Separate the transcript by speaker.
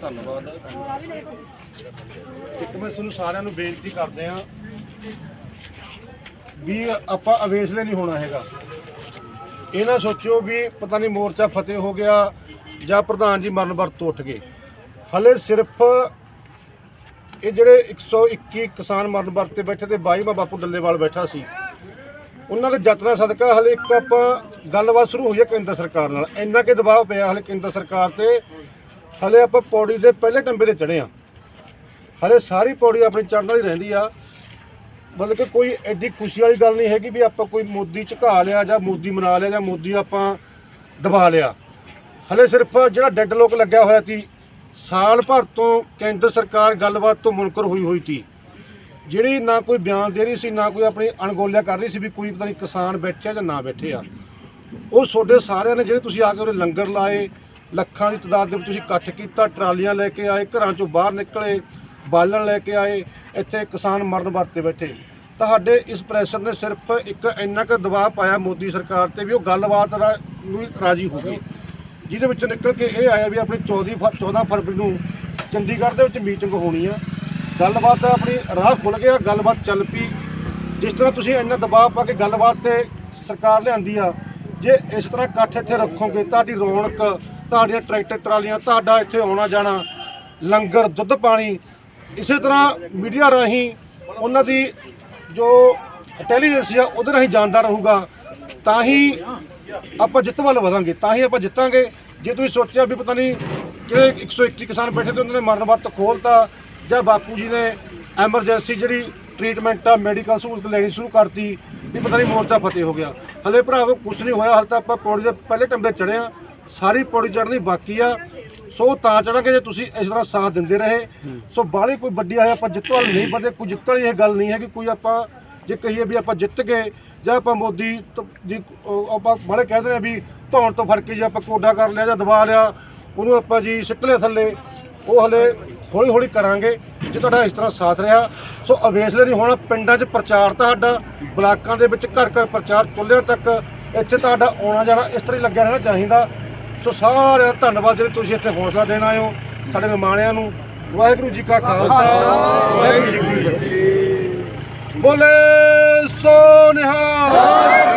Speaker 1: ਧੰਨਵਾਦ। ਇੱਕ ਮੈਂ ਤੁਹਾਨੂੰ ਸਾਰਿਆਂ ਨੂੰ ਬੇਨਤੀ ਕਰਦੇ ਆ ਵੀ ਆਪਾਂ ਅਵੇਸਲੇ ਨਹੀਂ ਹੋਣਾ ਹੈਗਾ। ਇਹ ਨਾ ਸੋਚਿਓ ਵੀ ਪਤਾ ਨਹੀਂ ਮੋਰਚਾ ਫਤਿਹ ਹੋ ਗਿਆ ਜਾਂ ਪ੍ਰਧਾਨ ਜੀ ਮਰਨ ਵਰਤ ਤੋਂ ਉੱਠ ਗਏ। ਹਲੇ ਸਿਰਫ ਇਹ ਜਿਹੜੇ 121 ਕਿਸਾਨ ਮਰਨ ਵਰਤ ਤੇ ਬੈਠੇ ਤੇ 22ਵਾਂ ਬਾਪੂ ਡੱਲੇਵਾਲ ਬੈਠਾ ਸੀ, ਉਹਨਾਂ ਦੇ ਯਤਨਾਂ ਸਦਕਾ ਹਲੇ ਇੱਕ ਆਪਾਂ ਗੱਲਬਾਤ ਸ਼ੁਰੂ ਹੋਈ ਹੈ ਕੇਂਦਰ ਸਰਕਾਰ ਨਾਲ। ਇੰਨਾ ਕਿ ਦਬਾਅ ਪਿਆ ਹਲੇ ਕੇਂਦਰ ਸਰਕਾਰ ਤੇ ਹਲੇ ਆਪਾਂ ਪੌੜੀ ਦੇ ਪਹਿਲੇ ਟੰਬੇ ਤੇ ਚੜੇ ਆ ਹਲੇ ਸਾਰੀ ਪੌੜੀ ਆਪਣੀ ਚੜ੍ਹਨ ਵਾਲੀ ਰਹਿੰਦੀ ਆ। ਮਤਲਬ ਕਿ ਕੋਈ ਐਡੀ ਖੁਸ਼ੀ ਵਾਲੀ ਗੱਲ ਨਹੀਂ ਹੈਗੀ ਵੀ ਆਪਾਂ ਕੋਈ ਮੋਦੀ ਝੁਕਾ ਲਿਆ ਜਾਂ ਮੋਦੀ ਮਨਾ ਲਿਆ ਜਾਂ ਮੋਦੀ ਆਪਾਂ ਦਬਾ ਲਿਆ। ਹਲੇ ਸਿਰਫ ਜਿਹੜਾ ਡੈੱਡ ਲੋਕ ਲੱਗਿਆ ਹੋਇਆ ਸੀ, ਸਾਲ ਭਰ ਤੋਂ ਕੇਂਦਰ ਸਰਕਾਰ ਗੱਲਬਾਤ ਤੋਂ ਮੁਨਕਰ ਹੋਈ ਹੋਈ ਸੀ। ਜਿਹੜੀ ਨਾ ਕੋਈ ਬਿਆਨ ਦੇ ਰਹੀ ਸੀ, ਨਾ ਕੋਈ ਆਪਣੀ ਅਣਗੋਲਿਆ ਕਰ ਰਹੀ ਸੀ ਵੀ ਕੋਈ ਪਤਾ ਨਹੀਂ ਕਿਸਾਨ ਬੈਠੇ ਆ ਜਾਂ ਨਾ ਬੈਠੇ ਆ। ਉਹ ਤੁਹਾਡੇ ਸਾਰਿਆਂ ਨੇ ਜਿਹੜੇ ਤੁਸੀਂ ਆ ਕੇ ਉਰੇ ਲੰਗਰ ਲਾਏ ਲੱਖਾਂ ਦੀ ਤਾਦਾਦ ਦੇ ਵਿੱਚ ਤੁਸੀਂ ਇਕੱਠ ਕੀਤਾ, ਟਰਾਲੀਆਂ ਲੈ ਕੇ ਆਏ, ਘਰਾਂ ਚੋਂ ਬਾਹਰ ਨਿਕਲੇ, ਬਾਲਣ ਲੈ ਕੇ ਆਏ, ਇੱਥੇ ਕਿਸਾਨ ਮਰਨ ਵਾਸਤੇ ਬੈਠੇ। ਤੁਹਾਡੇ ਇਸ ਪ੍ਰੈਸ਼ਰ ਨੇ ਸਿਰਫ ਇੱਕ ਇੰਨਾ ਕੁ ਦਬਾਅ ਪਾਇਆ ਮੋਦੀ ਸਰਕਾਰ ਤੇ ਵੀ ਉਹ ਗੱਲਬਾਤ ਰਾ- ਨੂੰ ਹੀ ਰਾਜੀ ਹੋ ਗਈ। ਜਿਹਦੇ ਵਿੱਚੋਂ ਨਿਕਲ ਕੇ ਇਹ ਆਇਆ ਵੀ ਆਪਣੀ 14 ਫ- 14 ਫਰਵਰੀ ਨੂੰ ਚੰਡੀਗੜ੍ਹ ਦੇ ਵਿੱਚ ਮੀਟਿੰਗ ਹੋਣੀ ਆ। ਗੱਲਬਾਤ ਆਪਣੀ ਰਾਹ ਖੁੱਲ ਗਿਆ ਗੱਲਬਾਤ ਚੱਲ ਪਈ। ਜਿਸ ਤਰ੍ਹਾਂ ਤੁਸੀਂ ਇੰਨਾ ਦਬਾਅ ਪਾ ਕੇ ਗੱਲਬਾਤ ਤੇ ਸਰਕਾਰ ਲਿਆਂਦੀ ਆ, ਜੇ ਇਸ ਤਰ੍ਹਾਂ ਇਕੱਠ ਇੱਥੇ ਰੱਖੋਗੇ, ਤੁਹਾਡੀ ਰੌਣਕ ਤੁਹਾਡੀਆਂ ਟਰੈਕਟਰ ਟਰਾਲੀਆਂ, ਤੁਹਾਡਾ ਇੱਥੇ ਆਉਣਾ ਜਾਣਾ, ਲੰਗਰ, ਦੁੱਧ ਪਾਣੀ, ਇਸੇ ਤਰ੍ਹਾਂ ਮੀਡੀਆ ਰਾਹੀਂ ਉਹਨਾਂ ਦੀ ਜੋ ਇੰਟੈਲੀਜੈਂਸ ਆ, ਉਹਦੇ ਰਾਹੀਂ ਜਾਂਦਾ ਰਹੂਗਾ। ਤਾਂ ਹੀ ਆਪਾਂ ਜਿੱਤ ਵੱਲ ਵਧਾਂਗੇ, ਤਾਂ ਹੀ ਆਪਾਂ ਜਿੱਤਾਂਗੇ। ਜੇ ਤੁਸੀਂ ਸੋਚਿਆ ਵੀ ਪਤਾ ਨਹੀਂ ਜਿਹੜੇ 121 ਕਿਸਾਨ ਬੈਠੇ ਤੇ ਉਹਨਾਂ ਨੇ ਮਰਨ ਵਰਤ ਖੋਲਤਾ, ਜਾਂ ਬਾਪੂ ਜੀ ਨੇ ਐਮਰਜੈਂਸੀ ਜਿਹੜੀ ਟ੍ਰੀਟਮੈਂਟ ਆ ਮੈਡੀਕਲ ਸਹੂਲਤ ਲੈਣੀ ਸ਼ੁਰੂ ਕਰਤੀ, ਵੀ ਪਤਾ ਨਹੀਂ ਮੋਰਚਾ ਫਤਿਹ ਹੋ ਗਿਆ। ਹਲੇ ਭਰਾਵੋ ਕੁਝ ਨਹੀਂ ਹੋਇਆ, ਹਾਲੇ ਤਾਂ ਆਪਾਂ ਪੌੜੀ ਦੇ ਪਹਿਲੇ ਟੰਬੇ ਚੜ੍ਹੇ ਆ ਸਾਰੀ ਪੌੜੀ ਚੜ੍ਹਨੀ ਬਾਕੀ ਆ। ਸੋ ਤਾਂ ਚੜਾਂਗੇ ਜੇ ਤੁਸੀਂ ਇਸ ਤਰ੍ਹਾਂ ਸਾਥ ਦਿੰਦੇ ਰਹੇ। ਸੋ ਬਾਹਲੀ ਕੋਈ ਵੱਡੀ ਆਏ, ਆਪਾਂ ਜਿੱਤਣ ਵਾਲ ਨਹੀਂ ਵਧੇ ਕੋਈ ਜਿੱਤਣ ਵਾਲੀ ਇਹ ਗੱਲ ਨਹੀਂ ਹੈ ਕਿ ਕੋਈ ਆਪਾਂ ਜੇ ਕਹੀਏ ਵੀ ਆਪਾਂ ਜਿੱਤ ਗਏ ਜਾਂ ਆਪਾਂ ਮੋਦੀ ਤੋਂ ਦੀ ਆਪਾਂ ਬਾਹਲੇ ਕਹਿੰਦੇ ਨੇ ਵੀ ਧੌਣ ਤੋਂ ਫੜ ਕੇ ਜੇ ਆਪਾਂ ਕੋਡਾ ਕਰ ਲਿਆ ਜਾਂ ਦਬਾ ਲਿਆ, ਉਹਨੂੰ ਆਪਾਂ ਜੀ ਸਿੱਟਲੇ ਥੱਲੇ, ਉਹ ਹਲੇ ਹੌਲੀ ਹੌਲੀ ਕਰਾਂਗੇ ਜੇ ਤੁਹਾਡਾ ਇਸ ਤਰ੍ਹਾਂ ਸਾਥ ਰਿਹਾ। ਸੋ ਅਵੇਸਲੇ ਨਹੀਂ ਹੋਣਾ, ਪਿੰਡਾਂ 'ਚ ਪ੍ਰਚਾਰ ਤੁਹਾਡਾ ਬਲਾਕਾਂ ਦੇ ਵਿੱਚ ਘਰ ਘਰ ਪ੍ਰਚਾਰ ਚੁੱਲ੍ਹਿਆਂ ਤੱਕ, ਇੱਥੇ ਤੁਹਾਡਾ ਆਉਣਾ ਜਾਣਾ ਇਸ ਤਰ੍ਹਾਂ ਹੀ ਲੱਗਿਆ ਰਹਿਣਾ ਚਾਹੀਦਾ। ਸੋ ਸਾਰਿਆਂ ਦਾ ਧੰਨਵਾਦ ਜਿਹੜੇ ਤੁਸੀਂ ਇੱਥੇ ਹੌਸਲਾ ਦੇਣ ਆਏ ਹੋ ਸਾਡੇ ਮਹਿਮਾਨਿਆਂ ਨੂੰ। ਵਾਹਿਗੁਰੂ ਜੀ ਕਾ ਖਾਲਸਾ, ਵਾਹਿਗੁਰੂ ਜੀ ਕੀ ਫਤਿਹ। ਬੋਲੇ ਸੋ ਨਿਹਾਲ।